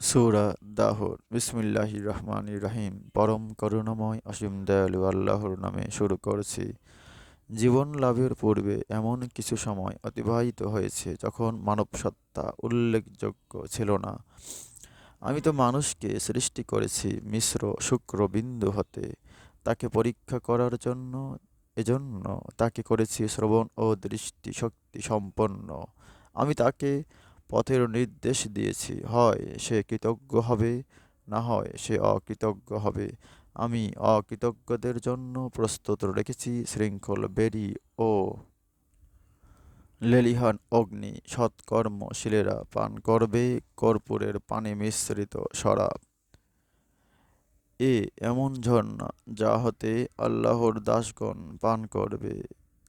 সূরা দাহর। বিসমিল্লাহ রহমান রহিম। পরম করুণাময় অসীম দয়ালু আল্লাহর নামে শুরু করেছি। জীবন লাভের পূর্বে এমন কিছু সময় অতিবাহিত হয়েছে যখন মানব সত্তা উল্লেখযোগ্য ছিল না। আমি তো মানুষকে সৃষ্টি করেছি মিশ্র শুক্র বিন্দু হতে। তাকে পরীক্ষা করার জন্য, এজন্য তাকে করেছি শ্রবণ ও দৃষ্টি শক্তি সম্পন্ন। আমি তাকে পথের নির্দেশ দিয়েছি। হয় সে কৃতজ্ঞ হবে, না হয় সে অকৃতজ্ঞ হবে। আমি অকৃতজ্ঞদের জন্য প্রস্তুত রেখেছি, শৃঙ্খল বেরি ও লেলিহান অগ্নি সৎকর্মশীলেরা পান করবে, কর্পূরের পানি মিশ্রিত শরাব। এ এমন ঝর্ণা যা হতে আল্লাহর দাসগণ পান করবে,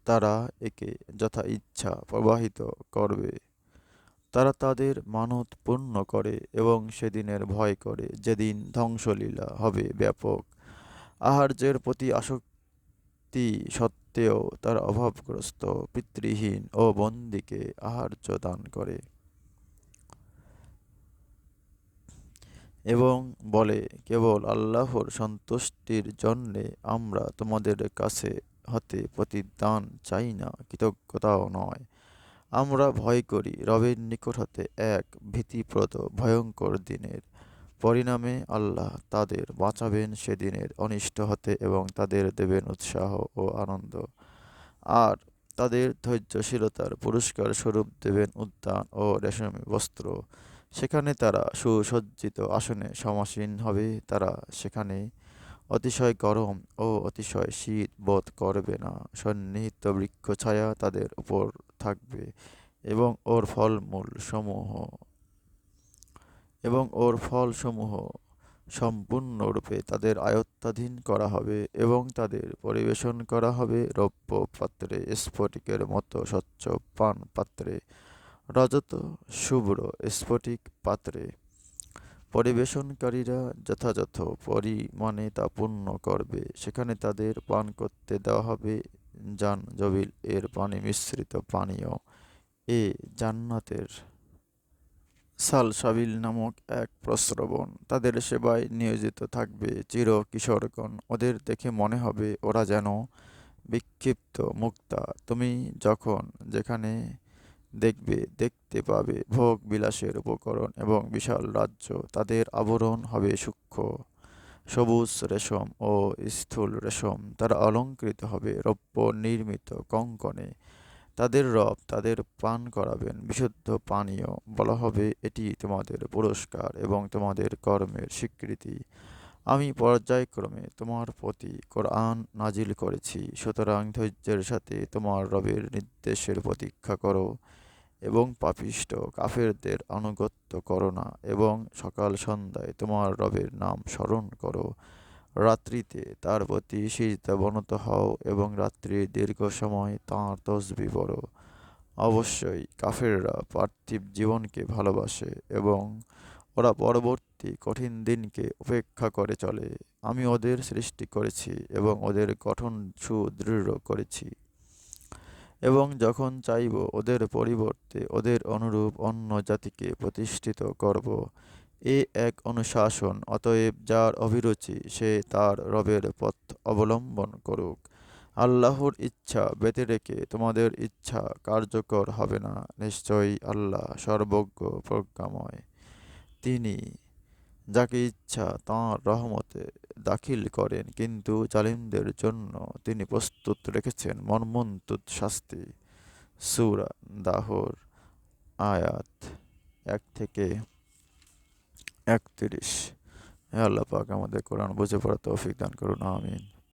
তারা একে যথা ইচ্ছা প্রবাহিত করবে। তারা তাদের মানত পূর্ণ করে এবং সেদিনের ভয় করে, যেদিন ধ্বংসলীলা হবে ব্যাপক। আহার্যের প্রতি আসক্তি সত্ত্বেও তার অভাবগ্রস্ত, পিতৃহীন ও বন্দিকে আহার্য দান করে। এবং বলে, কেবল আল্লাহর সন্তুষ্টির জন্যে আমরা তোমাদের কাছে হতে প্রতিদান চাই না, কৃতজ্ঞতাও নয়। আমরা ভয় করি। রবের নিকট হতে এক ভীতিপ্রদ, ভয়ঙ্কর দিনের পরিণামে আল্লাহ তাদের বাঁচাবেন সেদিনের অনিষ্ট হতে এবং তাদের দেবেন উৎসাহ ও আনন্দ। আর তাদের ধৈর্যশীলতার পুরস্কার স্বরূপ দেবেন উদ্যান ও রেশমি বস্ত্র। সেখানে তারা সুসজ্জিত আসনে সমাসীন হবে। তারা সেখানে অতিশয় গরম ও অতিশয় শীত বোধ করবে না। সন্নিহিত বৃক্ষ ছায়া তাদের উপর থাকবে এবং ওর ফলমূল সমূহ এবং ওর ফলসমূহ সম্পূর্ণরূপে তাদের আয়ত্তাধীন করা হবে এবং তাদের পরিবেশন করা হবে রৌপ্য পাত্রে, স্ফটিকের মতো স্বচ্ছ পান পাত্রে, রজত শুভ্র স্ফটিক পাত্রে। পরিবেশনকারীরা যথাযথ পরিমাণে তা পূর্ণ করবে। সেখানে তাদের পান করতে দেওয়া হবে জান জবিল এর পানি মিশ্রিত পানীয়। এ জান্নাতের সালসাবিল নামক এক প্রস্রবণ। তাদের সেবায় নিয়োজিত থাকবে চির কিশোরগণ। ওদের দেখে মনে হবে ওরা যেন বিক্ষিপ্ত, মুক্তা। তুমি যখন যেখানে দেখবে, দেখতে পাবে ভোগ বিলাসের উপকরণ এবং বিশাল রাজ্য। তাদের আবরণ হবে সূক্ষ্ম। সবুজ রেশম ও স্থূল রেশম। তারা অলঙ্কৃত হবে রৌপ্য নির্মিত কঙ্কনে। তাদের রব তাদের পান করাবেন। বিশুদ্ধ পানীয় বলা হবে, এটি তোমাদের পুরস্কার এবং তোমাদের কর্মের স্বীকৃতি। আমি পর্যায়ক্রমে তোমার প্রতি কোরআন নাজিল করেছি। সুতরাং ধৈর্যের সাথে তোমার রবের নির্দেশের প্রতীক্ষা করো। এবং পাপিষ্ট কাফেরদের আনুগত্য করো না এবং সকাল সন্ধ্যায় তোমার রবের নাম স্মরণ করো। রাত্রিতে তার প্রতি বনত হও এবং রাত্রির দীর্ঘ সময় তাঁর তসবি পড়ো। অবশ্যই কাফেররা পার্থিব জীবনকে ভালোবাসে এবং ওরা পরবর্তী কঠিন দিনকে উপেক্ষা করে চলে। আমি ওদের সৃষ্টি করেছি এবং ওদের গঠন সুদৃঢ় করেছি। এবং যখন চাইব ওদের পরিবর্তে ওদের অনুরূপ অন্য জাতিকে প্রতিষ্ঠিত করব, এ এক অনুশাসন। অতএব যার অভিরুচি, সে তার রবের পথ অবলম্বন করুক। আল্লাহর ইচ্ছা বেঁধে রেখে তোমাদের ইচ্ছা কার্যকর হবে না। নিশ্চয়ই আল্লাহ সর্বজ্ঞ প্রজ্ঞাময়। তিনি যাকে ইচ্ছা তাঁর রহমতে দাখিল করেন। কিন্তু জালিমদের জন্য তিনি প্রস্তুত রেখেছেন মর্মন্তুদ শাস্তি। সুরা দাহর, আয়াত এক থেকে একত্রিশ। হ্যাঁ আল্লাহ পাক আমাদের কোরআন বুঝে পড়া তৌফিক দান করুন, আমিন।